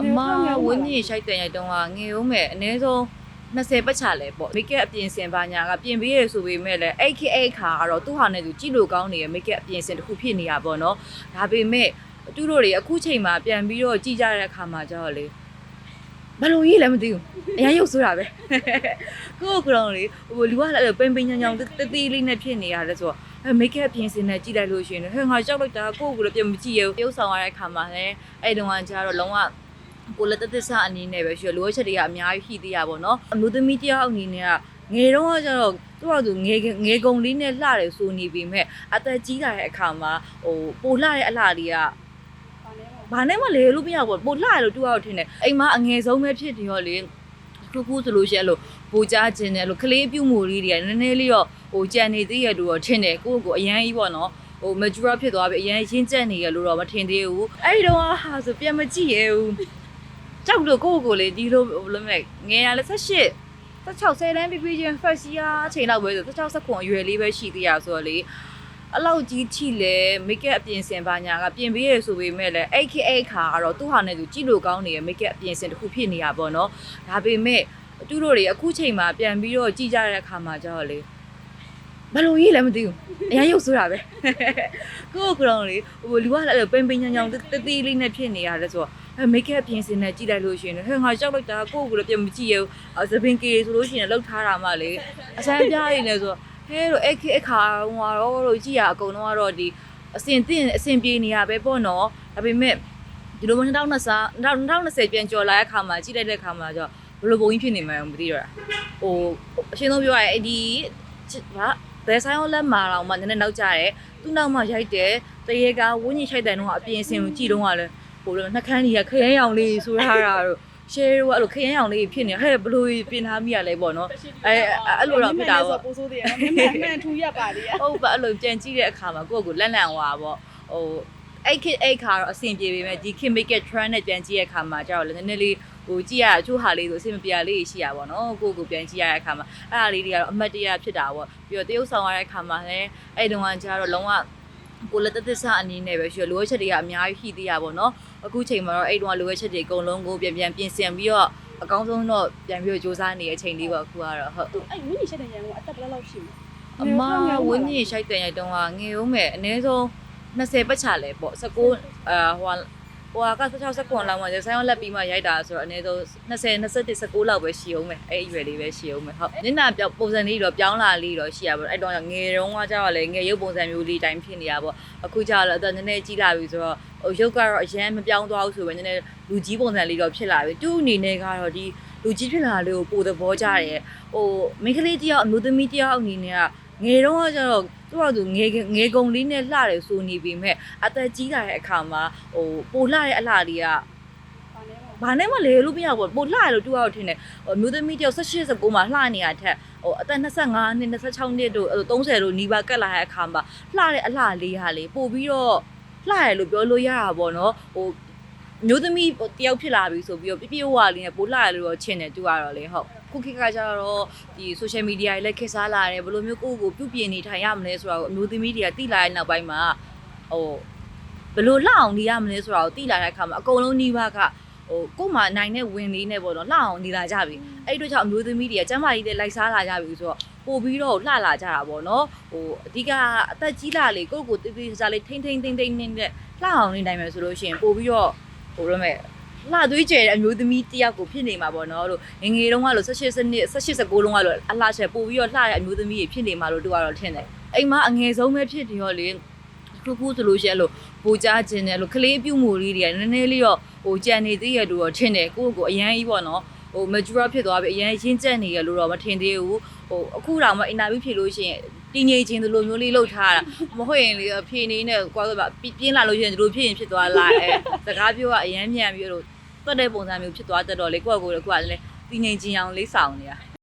အမဝင်းကြီးရှိုက်တဲ့ရိုက်တုံးကငယ်ဦးမဲ့အနည်းဆုံး20ပတ်ချလဲပေါ့မိတ်ကပ်အပြင်စင်ပါညာကပြင်ပေးရဆိုပေမဲ့လည်းအဲ့ခေအဲ့ခါကတော့သူ့ဟာနဲ့သူကြည့်လို့ကောင်းနေရမိတ်ကပ်အပြင်စင်တစ်ခုဖြစ်နေတာပေါ့နော်ဒါပေမဲ့သူတို့တွေအခုချိန်မှာပြန်ပြီးတော့ကြည်ကြတဲ့အခါမှာကျတော့လေဘယ်လိုကြီးလဲမသိဘူးအရင်ရုပ်ဆိုးတာပဲကိုယ့်ကိုယ်ကတော့လေဟိုလူကလည်းပိန်ပိန်ညောင်ညောင်တတိလေးနဲ့ဖြစ်နေရတယ်ဆိုတော့အဲမိတ်ကပ်ပြင်စင်နဲ့ကြည့်လိုက်လို့ရှိရင်ဟဲ့ငါကြောက်လိုက်တာကိုယ့်ကိုယ်လည်းပြန်မကြည့်ရဘူးပြုတ်ဆောင်ရတဲ့အခါမှာလည်းအဲ့တုန်းကကျတော့လုံးဝ ကိုလည်းတသက်ဆအနေနဲ့ပဲရှိရလိုအပ်ချက်တွေကအများကြီးရှိသေးရပါတော့အမျိုးသမီးတယောက်အနေနဲ့ကငယ်တော့ကကျတော့သူ့ဟာသူငယ်ငယ်ကုံလေးနဲ့လှတယ်ဆိုနေပြီမဲ့အသက်ကြီးလာတဲ့အခါမှာဟိုပိုလှတဲ့အလှလေးကဘာနဲ့မှလေလို့မရဘူးပိုလှရလို့တူအောင်ထင်တယ်အိမ်မှာအငယ်ဆုံးပဲဖြစ်တယ်ရောလေခုခုဆိုလို့ရှိရင်အဲ့လိုပူကြခြင်းနဲ့အဲ့လိုကလေးပြုတ်မှုလေးတွေကနည်းနည်းလေးတော့ဟိုကြံနေသေးရတူတော့ထင်တယ်ကိုယ့်ကိုယ်အရန်ကြီးပေါ့နော်ဟို mature ဖြစ်သွားပြီအရန်ရင်းကျက်နေရလို့တော့မထင်သေးဘူးအဲ့ဒီတော့ဟာဆိုပြန်မကြည့်ရဘူး ကြောက်လို့ကိုယ့်ကိုယ်လေးဒီလိုဘယ်လိုလဲငယ်ရလဲ18 16 10တန်းပြပြချင်း first year အချိန်လောက်ပဲဆို16 19အရွယ်လေးပဲရှိသေးရဆိုတော့လေအလောက်ကြီးထိလဲမိတ်ကပ်အပြင်စင်ပါညာကပြင်ပေးရဆိုပေမဲ့လည်းအဲ့ခေအဲ့ခါကတော့သူ့ဟာနဲ့သူကြည့်လို့ကောင်းနေရမိတ်ကပ်အပြင်စင်တစ်ခုဖြစ်နေတာပေါ့နော်ဒါပေမဲ့သူတို့တွေအခုချိန်မှာပြန်ပြီးတော့ကြည့်ကြတဲ့အခါမှာကျတော့လေဘယ်လိုကြီးလဲမသိဘူးအရင်ရုပ်ဆိုးတာပဲကိုယ့်ကိုယ်ကတော့လေဟိုလူကလည်းပိန်ပိန်ညောင်ညောင်တတိလေးနဲ့ဖြစ်နေရတယ်ဆိုတော့အဲ မိတ်ကပ်ပြင်စင်နဲ့ကြည့်လိုက်လို့ရှိရင်ဟဲ့ငါကြောက်လိုက်တာကိုယ့်ကိုယ်လည်းပြန်မကြည့်ရဘူးသပင်ကေဆိုလို့ရှိရင်လောက်ထားတာမှလေအစမ်းပြားရည်လဲဆိုဟဲလို့အခအခါဟိုတော့လို့ကြည့်ရအကုန်လုံးကတော့ဒီအစင်တင်အစင်ပြေနေရပဲပေါ့နော်ဒါပေမဲ့ဒီလို2020 2020ပြန်ကြော်လာတဲ့ခါမှာကြည့်လိုက်တဲ့ခါမှာကျတော့ဘယ်လိုပုံကြီးဖြစ်နေမှန်းမသိတော့တာဟိုအရှင်းဆုံးပြောရရင်အဲ့ဒီဟာဘယ်ဆိုင်ရောလက်မာတော့မှနည်းနည်းနောက်ကြတယ်သူ့နောက်မှရိုက်တယ်တရေကဝင်းကြီးချိုက်တဲ့နှုန်းကအပြင်အစင်ကိုကြည့်တော့ကလည်း ဟိုလိုနှက်ခမ်းကြီးကခရမ်းရောင်လေးဆိုထားတာတို့ share တို့အဲ့လိုခရမ်းရောင်လေးဖြစ်နေဟဲ့ဘလို့ပြင်ထားမိရလဲပေါ့နော်အဲအဲ့လိုတော့ဖြစ်တာပေါ့ပိုးဆိုးသေးတယ်နော်မှန်မှန်ထူရပါလေဟုတ်ပါအဲ့လိုကြံကြည့်တဲ့အခါမှာကိုယ့်ကိုယ်လက်လန့်သွားပေါ့ဟိုအဲ့ခအဲ့ခါတော့အဆင်ပြေပေမဲ့ဒီ Kim Make Trend နဲ့ပြန်ကြည့်တဲ့အခါမှာကျတော့လည်းနည်းနည်းလေးဟိုကြည့်ရအချို့ဟာလေးဆိုအဆင်မပြေလေးရှိရပါတော့ကိုယ့်ကိုယ်ပြန်ကြည့်ရတဲ့အခါမှာအဲ့ဒါလေးတွေကတော့အမတ်တရဖြစ်တာပေါ့ပြီးတော့တရုပ်ဆောင်ရတဲ့အခါမှာလည်းအဲ့တုန်းကကျတော့လုံးဝ ကိုလည်းတသက်ဆအနေနဲ့ပဲရှိရလိုအပ်ချက်တွေကအများကြီးရှိသေးရပါတော့အခုချိန်မှာတော့အဲ့တုန်းကလိုအပ်ချက်တွေအကုန်လုံးကိုပြန်ပြန်ပြင်ဆင်ပြီးတော့အကောင်းဆုံးတော့ပြန်ပြီးတော့စူးစမ်းနေတဲ့အချိန်လေးပေါ့အခုကတော့ဟုတ်အဲ့ဝင်းကြီးရှက်တဲ့ရန်ကအသက်ဘယ်လောက်ရှိလဲအမဝင်းကြီးရှိုက်တဲ့ရိုက်တုံးကငယ်ဦးမဲ့အနည်းဆုံး20ပတ်ချလဲပေါ့19အာဟို ဟိုက16 19လောက်မှဆိုင်အောင်လက်ပြီးမှရိုက်တာဆိုတော့အနည်းဆုံး20 21 19လောက်ပဲရှိအောင်မယ်အဲ့အရွယ်လေးပဲရှိအောင်မယ်ဟုတ်ညနာပြောပုံစံလေးတော့ပြောင်းလာလေးတော့ရှိရပါတော့အဲ့တော့ငယ်တုန်းကကျတော့လေငယ်ရုပ်ပုံစံမျိုးလေးတိုင်းဖြစ်နေတာပေါ့အခုကျတော့အသက်နည်းနည်းကြီးလာပြီဆိုတော့ဟိုရုပ်ကတော့အရင်မပြောင်းသွားဘူးဆိုပဲနည်းနည်းလူကြီးပုံစံလေးတော့ဖြစ်လာပြီသူ့အနေနဲ့ကတော့ဒီလူကြီးဖြစ်လာလေးကိုပိုသဘောကျတယ်ဟိုမိန်းကလေးတယောက်အမျိုးသမီးတယောက်အနေနဲ့ကငယ်တော့ကကျတော့ သူ့ဟာသူငယ်ငယ်ကုံလေးနဲ့လှတယ်ဆိုနေပြီမဲ့အသက်ကြီးလာတဲ့အခါမှာဟိုပိုလှတဲ့အလှလေးကဘာလဲပေါ့ဘာနဲ့မှလေလို့မရဘူးပိုလှရလို့တူအောင်ထင်တယ်ဟိုအမျိုးသမီးတယောက်18 19မှာလှနေရတဲ့ဟိုအသက်25နှစ်26နှစ်တို့30တို့နီးပါးကတ်လာတဲ့အခါမှာလှတဲ့အလှလေးဟာလေပို့ပြီးတော့လှရလို့ပြောလို့ရတာပေါ့နော်ဟိုမျိုးသမီးတယောက်ဖြစ်လာပြီဆိုပြီးတော့ပြပြဝါလေးနဲ့ပို့လှရလို့တော့ချင်တယ်တူရတော့လေဟုတ် ခုခေတ်ကကျတော့ဒီ social media တွေလည်းခေတ်စားလာတယ်ဘယ်လိုမျိုးကိုယ့်ကိုပြုပြင်နေထိုင်ရမလဲဆိုတာကိုအမျိုးသမီးတွေကသိလာတဲ့နောက်ပိုင်းမှာဟိုဘယ်လိုလှအောင်နေရမလဲဆိုတာကိုသိလာတဲ့အခါမှာအကုန်လုံးနှီးပါးကဟိုကို့မှာနိုင်တဲ့ဝင်လေးနဲ့ပေါ့နော်လှအောင်နေလာကြပြီအဲ့ဒီတော့ကြောင့်အမျိုးသမီးတွေကကျမ်းမာရေးတွေလိုက်စားလာကြပြီဆိုတော့ပို့ပြီးတော့လှလာကြတာပေါ့နော်ဟိုအဓိကအသက်ကြီးလာလေကိုယ့်ကိုယ်တေးသေးစားလေးထိမ့်ထိမ့်ထိမ့်ထိမ့်နဲ့လှအောင်နေနိုင်မယ်ဆိုလို့ရှိရင်ပို့ပြီးတော့ဟိုရမဲ့ လှသွေးကျဲတဲ့အမျိုးသမီးတယောက်ကိုဖြစ်နေမှာပေါ့နော်လို့ငငယ်တုန်းကလို့18စနစ်18 19တုန်းကလို့အလှချက်ပို့ပြီးတော့လှတဲ့အမျိုးသမီးတွေဖြစ်နေမှာလို့တို့ကတော့ထင်တယ်အိမ်မှာအငယ်ဆုံးပဲဖြစ်တယ်ရောလေခုခုဆိုလို့ရှိရင်အဲ့လိုပူကြခြင်းနဲ့အဲ့လိုကလေးပြုတ်မှုလေးတွေကနည်းနည်းလေးတော့ဟိုကြံနေသေးရလို့တော့ထင်တယ်ကိုယ့်ကိုယ်အရန်ကြီးပေါ့နော်ဟို mature ဖြစ်သွားပြီအရန်ရင်းကျက်နေရလို့တော့မထင်သေးဘူးဟိုအခုတောင်မှ interview ဖြေလို့ရှိရင်တင်းငိမ့်ချင်းဒီလိုမျိုးလေးလှုပ်ထားတာမဟုတ်ရင်လေဖြေနေနဲ့ကွာဆိုပါပြင်းလာလို့ရှိရင်ဒီလိုဖြစ်ရင်ဖြစ်သွားလားအဲစကားပြောကအရန်မြန်ပြီးတော့ တွတ်တဲ့ပုံစံမျိုးဖြစ်သွားတတ်တော့လေကိုယ့်ကိုယ်ကလည်းတင်းငိမ့်ချင်းအောင်လေးဆောင်နေတာ